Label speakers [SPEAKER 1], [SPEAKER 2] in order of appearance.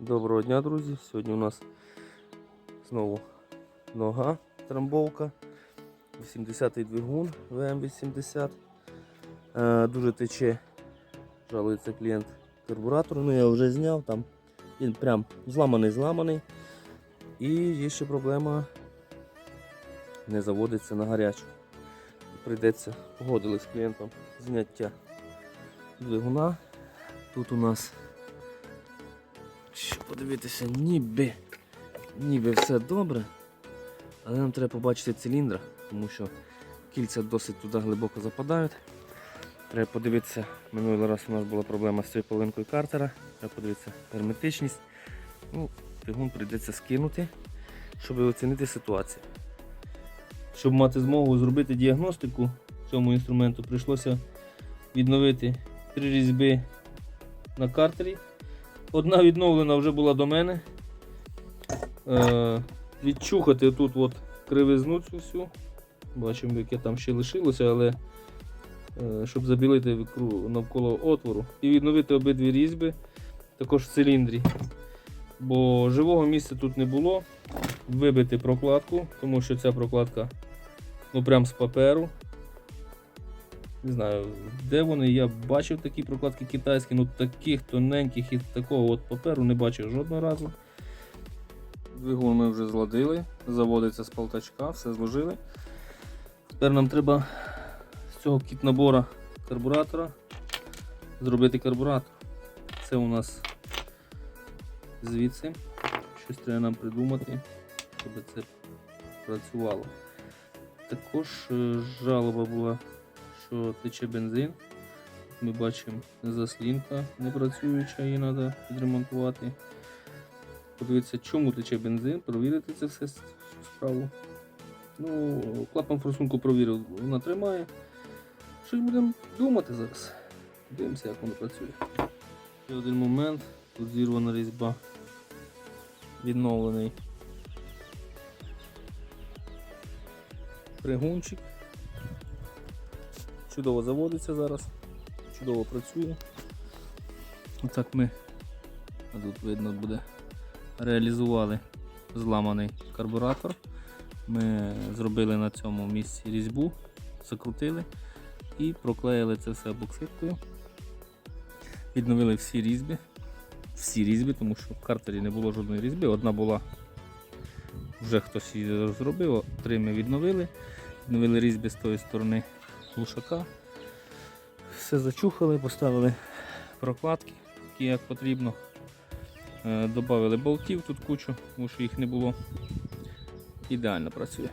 [SPEAKER 1] Доброго дня, друзі! Сьогодні у нас знову нога трамбовка. 80-й двигун ВМ-80. Е, дуже тече, жалується клієнт карбуратор. Ну я вже зняв там. Він прям зламаний, зламаний. І є ще проблема. Не заводиться на гарячу. Прийдеться погодили з клієнтом зняття двигуна. Тут у нас подивитися, ніби, ніби все добре. Але нам треба побачити циліндра, тому що кільця досить туди глибоко западають. Треба подивитися, минулий раз у нас була проблема з цією половинкою картера. Треба подивитися герметичність. Ну, Двигун прийдеться скинути, щоб оцінити ситуацію. Щоб мати змогу зробити діагностику цьому інструменту, прийшлося відновити три різьби на картері. Одна відновлена вже була до мене. Е, відчухати тут от кривизну цю всю. Бачимо, яке там ще лишилося, але е, щоб забілити навколо отвору. І відновити обидві різьби, також в циліндрі. Бо живого місця тут не було. Вибити прокладку, тому що ця прокладка ну прям з паперу. Не знаю, де вони. Я бачив такі прокладки китайські, ну таких тоненьких і такого от паперу не бачив жодного разу. Двигун ми вже зладили, заводиться з полтачка, все зложили. Тепер нам треба з цього кіт-набора карбуратора зробити карбуратор. Це у нас звідси. Щось треба нам придумати, щоб це працювало. Також е, жалоба була що тече бензин. Ми бачимо заслінка не працююча, її треба відремонтувати. Подивитися, чому тече бензин, провірити це все цю справу. Ну, клапан форсунку провірив, вона тримає. Щось будемо думати зараз. Дивимося, як воно працює. Ще один момент, тут зірвана різьба. Відновлений пригунчик чудово заводиться зараз, чудово працює. Отак ми, тут видно буде, реалізували зламаний карбуратор. Ми зробили на цьому місці різьбу, закрутили і проклеїли це все бокситкою. Відновили всі різьби, всі різьби, тому що в картері не було жодної різьби, одна була, вже хтось її зробив, три ми відновили. Відновили різьби з тої сторони глушака. Все зачухали, поставили прокладки, які як потрібно. Е, Добавили болтів тут кучу, тому що їх не було. Ідеально працює.